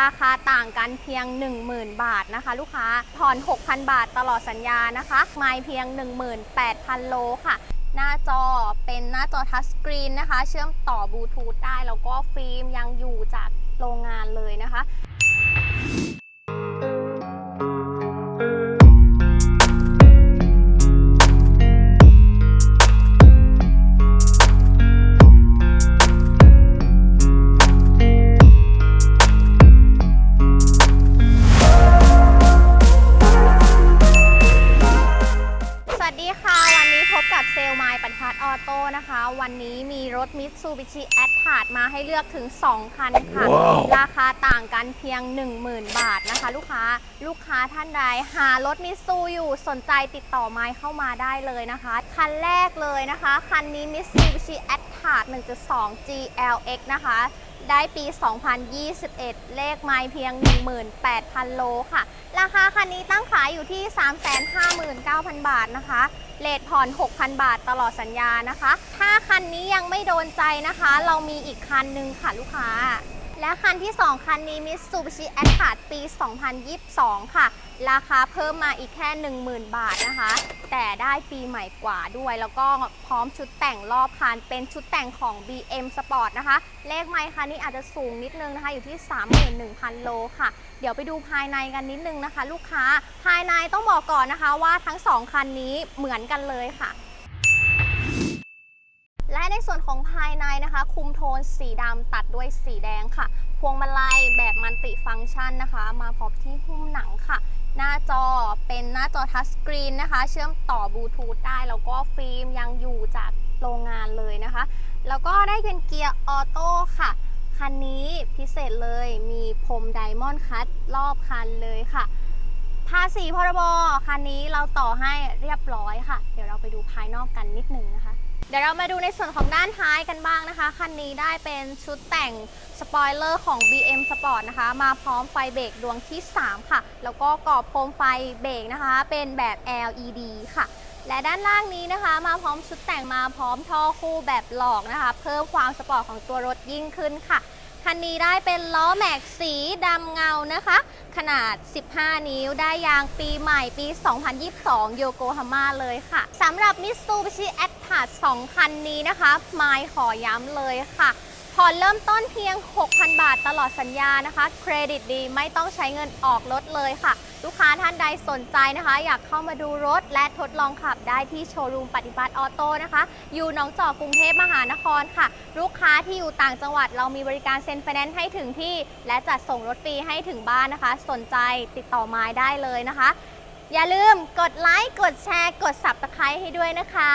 ราคาต่างกันเพียง 10,000 บาทนะคะ ลูกค้าผ่อน 6,000 บาทตลอดสัญญานะคะไม่เพียง 18,000 โลค่ะ หน้าจอเป็นหน้าจอทัชสกรีนนะคะ เชื่อมต่อบลูทูธได้ แล้วก็ฟิล์มยังอยู่จากโรงงานเลยนะคะ โต้นะคะ วันนี้มีรถ Mitsubishi a t t a r d มาให้เลือกถึง 2 คันค่ะราคาต่างกันเพียง 10,000 บาทนะคะ ลูกค้าลูกค้าท่านใดหารถมิตซูอยู่สนใจติดต่อไมล์เข้ามาได้เลยนะคะ คันแรกเลยนะคะ คันนี้ Mitsubishi a t t a r d 1.2 GLX นะคะ ได้ปี 2021 เลขไม้เพียง 18,000 โลค่ะ ราคาคันนี้ตั้งขายอยู่ที่ 359,000 บาทนะคะเลทผ่อน 6,000 บาทตลอดสัญญานะคะ ถ้าคันนี้ยังไม่โดนใจนะคะ เรามีอีกคันหนึ่งค่ะลูกค้า และคันที่ 2 คันนี้ Mitsubishi a t t a r d ปี 2022 ค่ะ ราคาเพิ่มมาอีกแค่ 10,000 บาทนะคะ แต่ได้ปีใหม่กว่าด้วย แล้วก็พร้อมชุดแต่งรอบคัน เป็นชุดแต่งของ BM Sport นะคะ เลขไมค์คันนี้อาจจะสูงนิดนึงนะคะ อยู่ที่ 31,000 โลค่ะ เดี๋ยวไปดูภายในกันนิดนึงนะคะ ลูกค้า ภายในต้องบอกก่อนนะคะว่าทั้ง 2 คันนี้เหมือนกันเลยค่ะ ในส่วนของภายในนะคะ คุมโทนสีดำตัดด้วยสีแดงค่ะ พวงมาลัยแบบมันติฟังก์ชันนะคะ มาพร้อมที่หุ้มหนังค่ะ หน้าจอเป็นหน้าจอทัชสกรีนนะคะ เชื่อมต่อบลูทูธได้ แล้วก็ฟิล์มยังอยู่จากโรงงานเลยนะคะ แล้วก็ได้เป็นเกียร์ออโต้ค่ะ คันนี้พิเศษเลยมีพรมไดมอนด์คัตรอบคันเลยค่ะ ภาษีพรบคันนี้เราต่อให้เรียบร้อยค่ะ เดี๋ยวเราไปดูภายนอกกันนิดนึงนะคะ เดี๋ยวเรามาดูในส่วนของด้านท้ายกันบ้างนะคะ คันนี้ได้เป็นชุดแต่งสปอยเลอร์ของ BM Sport นะคะ มาพร้อมไฟเบรกดวงที่ 3 ค่ะ แล้วก็กรอบโคมไฟเบรกนะคะ เป็นแบบ LED ค่ะ และด้านล่างนี้นะคะ มาพร้อมชุดแต่งมาพร้อมท่อคู่แบบหลอกนะคะ เพิ่มความสปอร์ตของตัวรถยิ่งขึ้นค่ะ คันนี้ได้เป็นล้อแม็กสีดำเงานะคะ ขนาด 15 นิ้ว ได้ยางปีใหม่ปี 2022 โยโกฮาม่าเลยค่ะสำหรับ Mitsubishi a t t a 2คันนี้นะคะ ไมล์ขอย้ำเลยค่ะ ผ่อนเริ่มต้นเพียง 6,000 บาทตลอดสัญญานะคะ เครดิตดีไม่ต้องใช้เงินออกรถเลยค่ะ ลูกค้าท่านใดสนใจนะคะ อยากเข้ามาดูรถและทดลองขับได้ที่โชว์รูมปฏิบัติออโต้นะคะ อยู่หนองจอกกรุงเทพมหานครค่ะ ลูกค้าที่อยู่ต่างจังหวัดเรามีบริการเซ็นไฟแนนซ์ให้ถึงที่ และจัดส่งรถฟรีให้ถึงบ้านนะคะ สนใจติดต่อม้ได้เลยนะคะ อย่าลืมกดไลค์กดแชร์ กด subscribe ให้ด้วยนะคะ